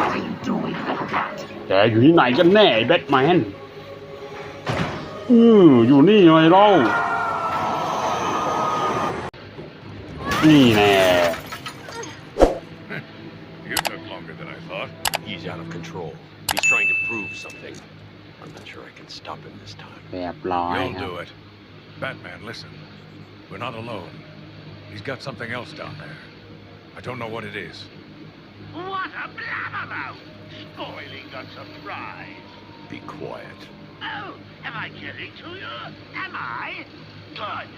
What are you doing, little cat? แกอยู่ที่ไหนกันแน่ไอ้แบทแมน อืออยู่นี่ไงเล่า นี่แน่ You took longer than I thought. He's out of control. He's trying to prove something. I'm not sure I can stop him this time. แบบร้อย You'll ครับ do it. Batman, listen. We're not alone. He's got something else down there. I don't know what it is. What a blabbermouth! Spoiling the surprise. Be quiet. Oh, am I getting to you? Am I? Good.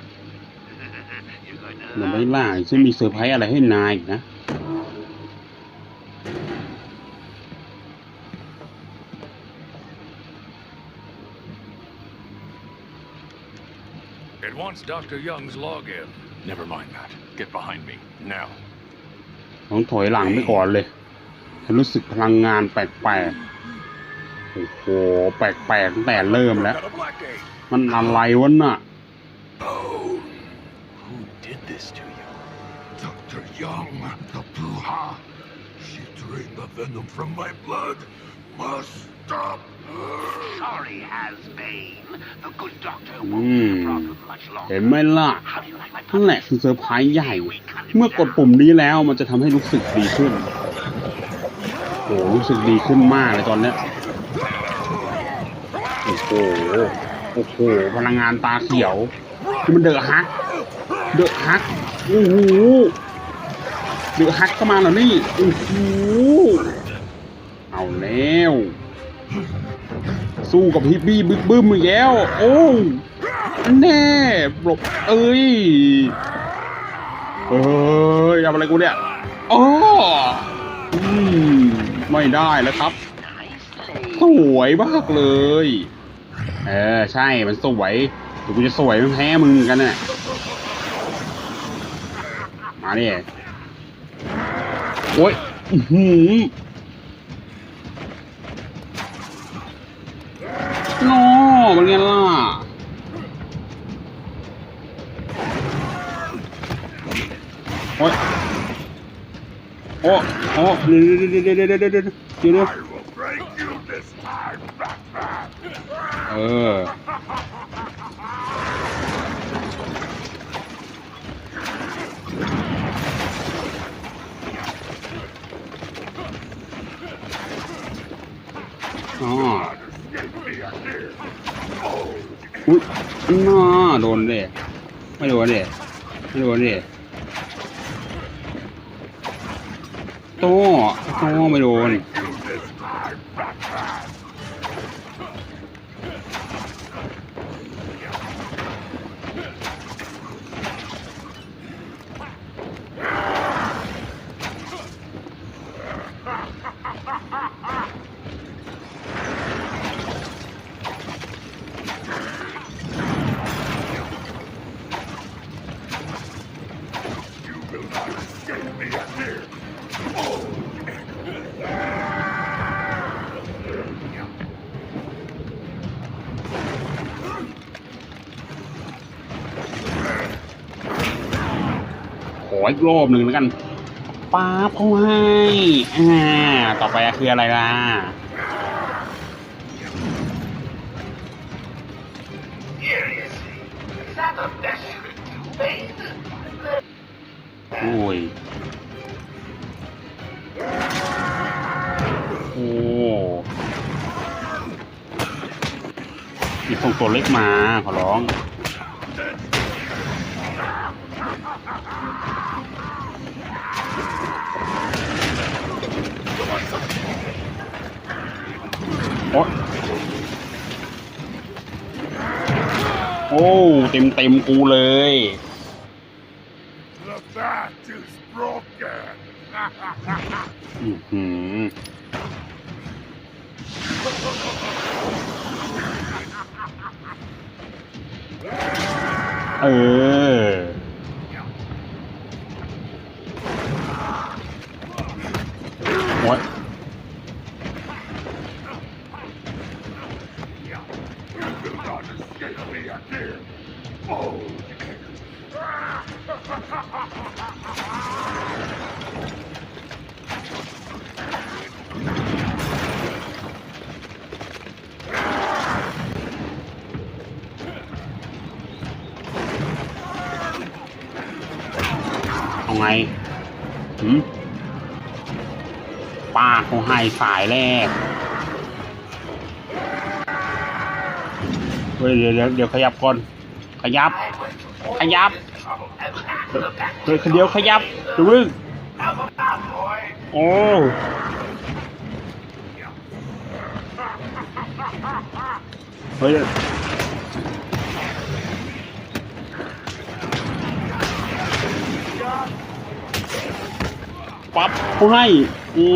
You're going to เดี๋ยว love ไม่ล่าฉันมีเซอร์ไพรส์อะไรให้นายอีกนะ It wants Dr. Young's login. Never mind that. Get behind me. Now. ต้องถอยหลังไปก่อนเลยรู้สึกพลังงานแปลกๆโอ้โหแปลกๆตั้งแต่เริ่มแล้ว มันอะไรวะน่ะ Who did this to you? Dr. Young, the Bruja. She drained the venom from my blood. Must stop her. Sorry, Hasbane. The good doctor Hmm. won't be a problem much เห็น longer. ไหมล่ะ How do you like my นั่นแหละ puppy? คือเซอร์ไพรส์ใหญ่ เมื่อกดปุ่มนี้แล้วมันจะทำให้รู้สึกดีขึ้น โอ้โหรู้สึกดีขึ้นมากเลยตอนเนี้ยโอ้โห โอ้โห พลังงานตาเขียว คือมันเดอะฮัก เดอะฮัก โอ้โห เดอฮักเข้ามาเหรอนี่โอ้โหเอาแล้ว สู้กับฮิปปี้บึ้บึ้มอีกแล้ว โอ้แน่หลบเอ้ยเอ้ยทำอะไรกูเนี่ยอ๋ออืมไม่ได้แล้วครับ สวยมากเลย เออ ใช่มันสวยเดี๋ยวกูจะสวยไม่แพ้มึงกันน่ะมาดิ โอ้ยหือโน่เป็นไงล่ะโอ้ยโอ้โอ้เดี๋ยวเดี๋ยวเดี๋ยวเดี๋ยวเดี๋ยวเดี๋ยวเดี๋ยวเออ อ๋ออุ้ยน่าโดนเลยไม่โดนเลยไม่โดนเลยโต้โต้ไม่โดน ข ออีกรอบหนึ่งแล้วกันป้าเขาให้อ่าต่อไปคืออะไรล่ะโอ้ยโอ้มีส่งตัวเล็กมาขอร้อง โอ๊ยโอ้เต็มเต็มกูเลย อือหือเออโไงหืมป้าเขาให้สายแรก เฮ้ยเดี๋ยวเดี๋ยวเดี๋ยวขยับก่อน ขยับ ขยับ เฮ้ยเดี๋ยวขยับดูมึงโอ้เฮ้ย ปั๊บเขาให้อ้อ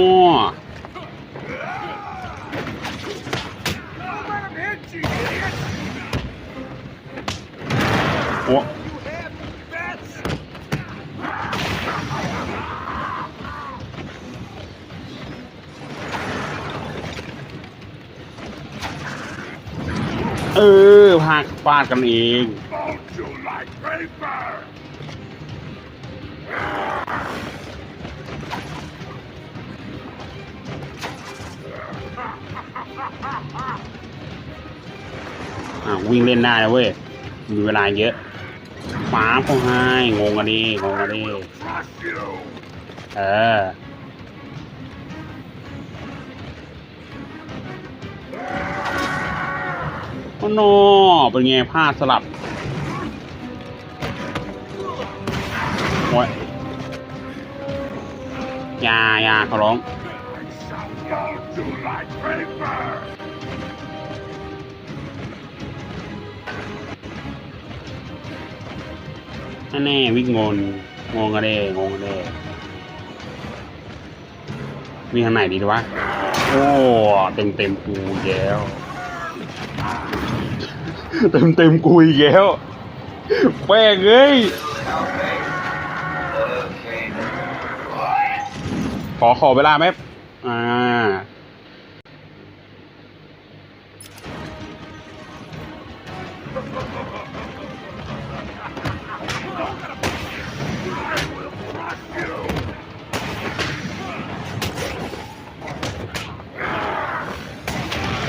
โอ้เออพากฟาดกันเอง อะวิ่งเล่นได้นะเว้ย มีเวลาเยอะป้าเขาให้งงกันดิงงกันดิเออโอ้โนเป็นไงผ้าสลับโอ้ยยายาเขาร้อง Don't you like paper? แน่วิ่งงนงงกันเด้งงกันเด้วิ่งทางไหนดีดีวะโอ้เต็มเต็มกูอีกแล้วเต็มเต็มกูอีกแล้วแป้งเอ้ยขอขอเวลาแป๊บอ่า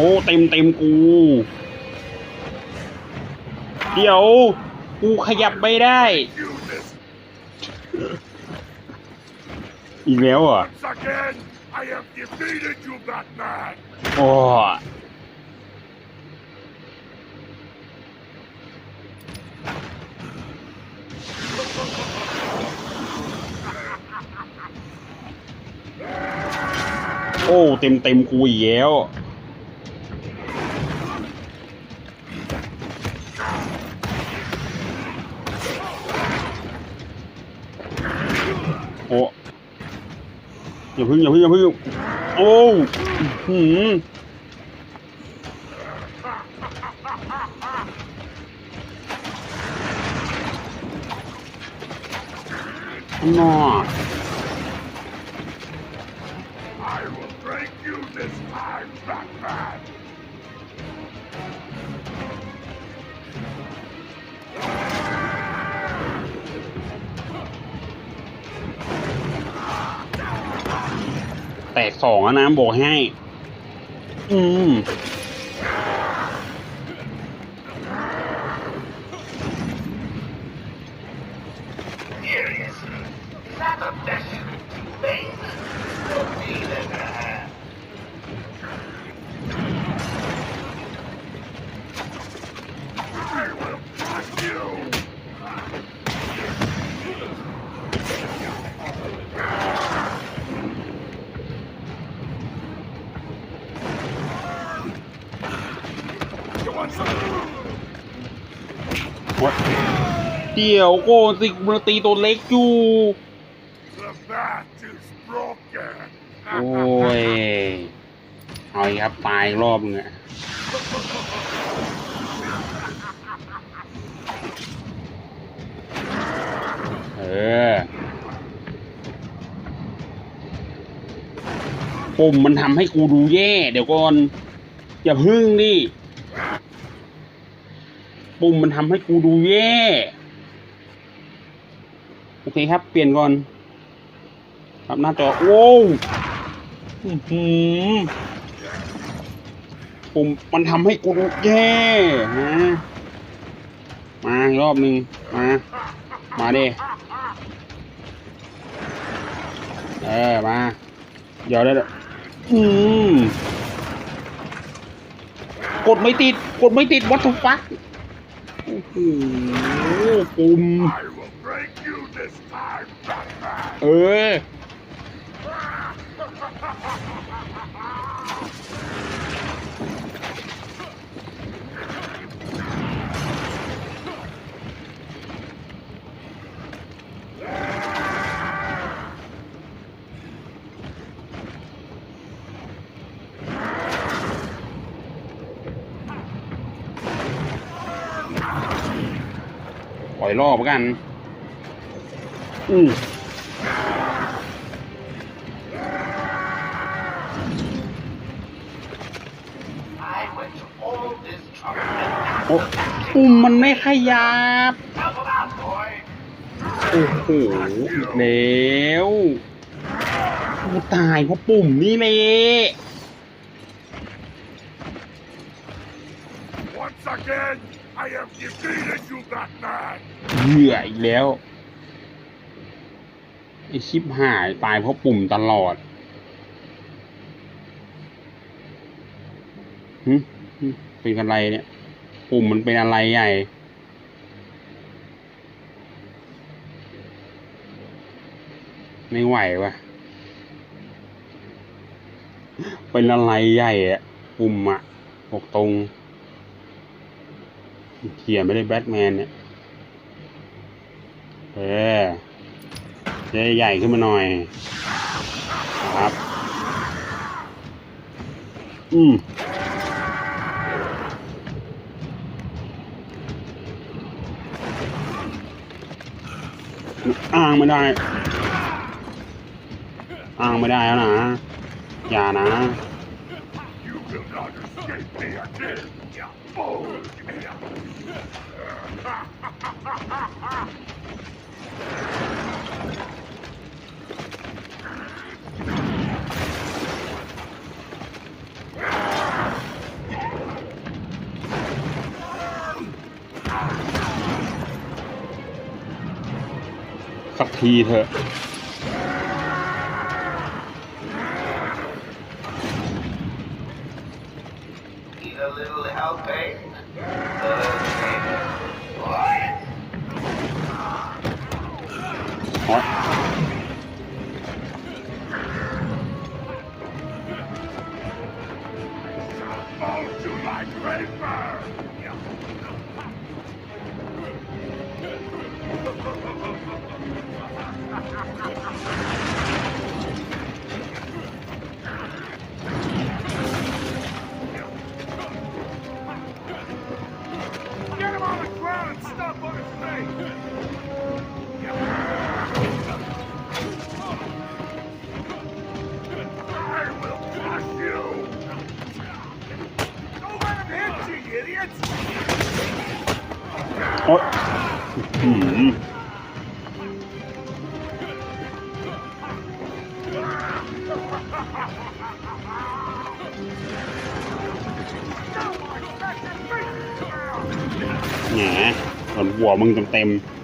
โอ้เต็มเต็มกู เดี๋ยว กูขยับไม่ได้ อีกแล้วเหรอะ โอ้โอ้ เต็มเต็มกูอีกแล้ว โอ้อย่าพึ่งอย่าพึ่งอย่าพึ่งโอ้หืมข้างนอ ตกสองแล้วนะบอกให้ อืม Seriously, is that the best you can do, babe? Feel it, uh, I will crush you. โอ๊ย เดี๋ยวโกนสิมันตีตัวเล็กอยู่โอ้ยเอาครับตายรอบนึงอะเออปุ่มมันทำให้กูดูแย่ เดี๋ยวก่อน อย่าพึ่งดิปุ่มมันทำให้กูดูแย่ อเคครับ เปลี่ยนก่อนครับหน้าจอโว้วอื้อหือปุ่มมันทำให้กูดูแย่นะมาอีกรอบหนึ่งมา มาเด้เออ มาเดี๋ยวได้ลยอืมกดไม่ติด กดไม่ติด what the fuck โอ้โหปุ่ม I will break you this time, Batman. เออปล่อยรอบกัน อืม I went to all this trouble and โอ้ปุ่ มมันไม่ขยับ help him out, boy. โอ้โหอีกแล้วกูตายเพราะปุ่มนี่เลย Once again, I have defeated you, Batman. เหยื่ออีกแล้วไอชิปหายตายเพราะปุ่มตลอดหึหึเป็นอะไรเนี่ย ปุ่มมันเป็นอะไรใหญ่ไม่ไหววะเป็นอะไรใหญ่อะปุ่มอะบอกตรงเขียนไม่ได้แบทแมนเนี่ยเออจะใหญ่ขึ้นมาหน่อยครับ อืม อ้างไม่ได้ อ้างไม่ได้แล้วนะ อย่านะ ทีเถอะ Ha ha ha ha ha! แหมส่วนหัวมึงเต็มๆ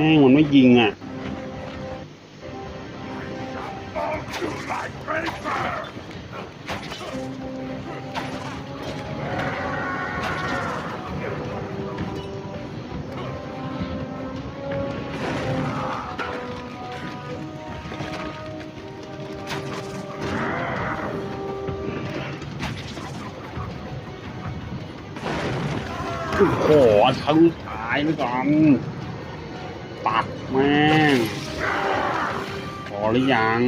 แม่งมันไม่ยิงอะโอ้โหทั้งตายไปก่อน ปัดแม่งพอหรือยัง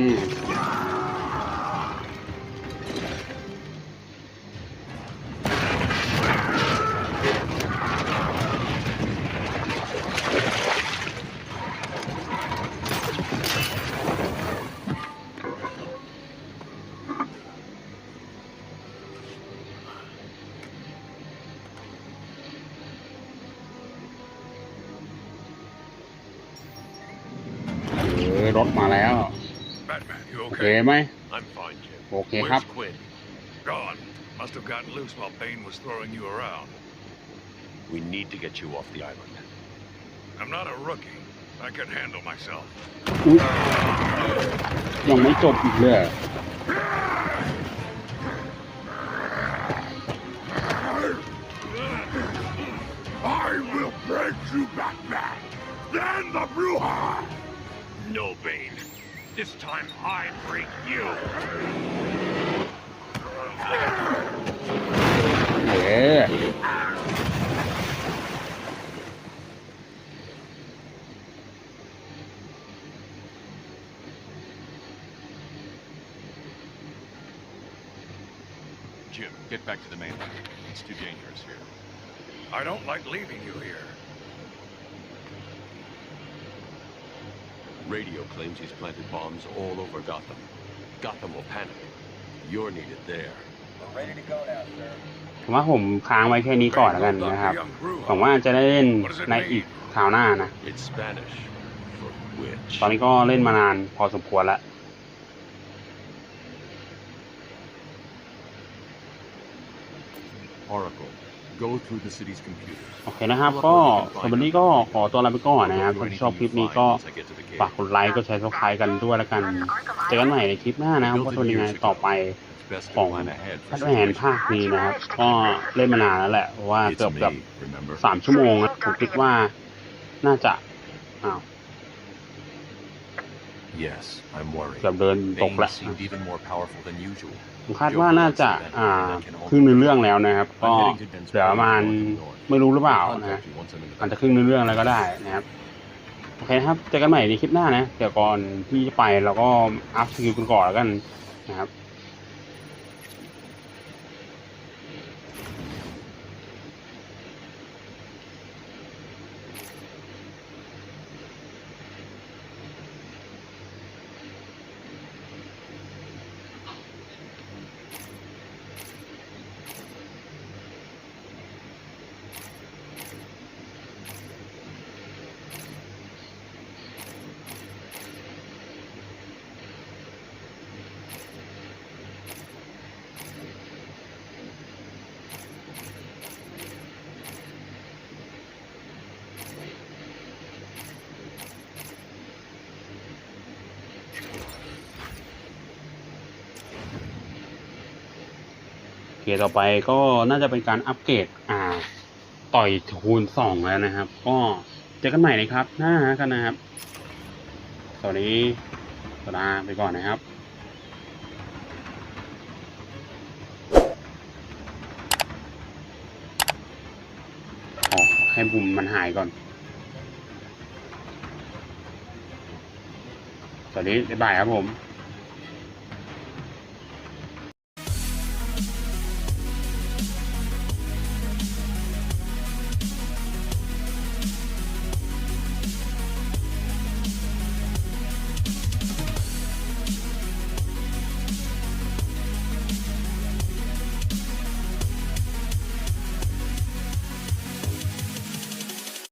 รถมาแล้ว Batman, you โอเค okay? ไหม I'm fine, Jim. โอเคครับ Where's Quinn? Gone. Must have gotten loose while Bane was throwing you around. We need to get you off the island. I'm not a rookie. I can handle myself. อุ๊ยยังไม่จบอีกเลย I will break you, Batman. Then the Bruja. No, Bane. This time I break you. Yeah. Jim, get back to the mainland. It's too dangerous here. I don't like leaving you here. Radio claims he's planted bombs all over Gotham. Gotham will panic. You're needed there. ผมว่าผมค้างไว้แค่นี้ก่อนแล้วกันนะครับหวังว่าจะได้เล่นในอีกคราวหน้านะ It's Spanish for witch. ตอนนี้ก็เล่นมานานพอสมควรแล้ว Oracle, go through the city's computers. โอเคนะครับก็สำหรับวันนี้ก็ขอตัวลาไปก่อนนะครับถ้าชอบคลิปนี้ก็ Once I get to the ฝาก cave. กดไลค์กดแชร์กดไลค์กันด้วยแล้วกันเจอกันใหม่ในคลิปหน้านะครับว่าจะเป็นยังไงต่อไป It's best ขอ to ง plan ahead พั for ฒแหนภาคนี้นะครับ ก็เล่นมานานแล้วแหละเพราะว่า It's เกือบแบบ me, remember? สามชั่วโมงนะผมคิดว่าน่าจะอ้าว Yes, I'm worried. เกือบเดินตก Bane แล้ว seemed even more powerful than usual. ผมคาดว่าน่าจะอ่าครึ่งหนึงเรื่องแล้วนะครับ ก็เหลือประมาณไม่รู้หรือเปล่า I'll นะ contact you once I'm in the อาจจะ back. ครึ่งหนึงเรื่องอะไรก็ได้นะครับ โอเคนะครับ เจอกันใหม่ในคลิปหน้านะ เดี๋ยวก่อนที่จะไปเราก็อัพสกิลกันก่อนแล้วกันนะครับ คต่อไปก็น่าจะเป็นการอัปเกรดอ่า ต่อยคูณสองแล้วนะครับ ก็เจอกันใหม่นะครับ หน้ากันนะครับ สวัสดีสวัสดีไปก่อนนะครับอ๋อให้บุมมันหายก่อน สวัสดีบ๊ายบายครับผม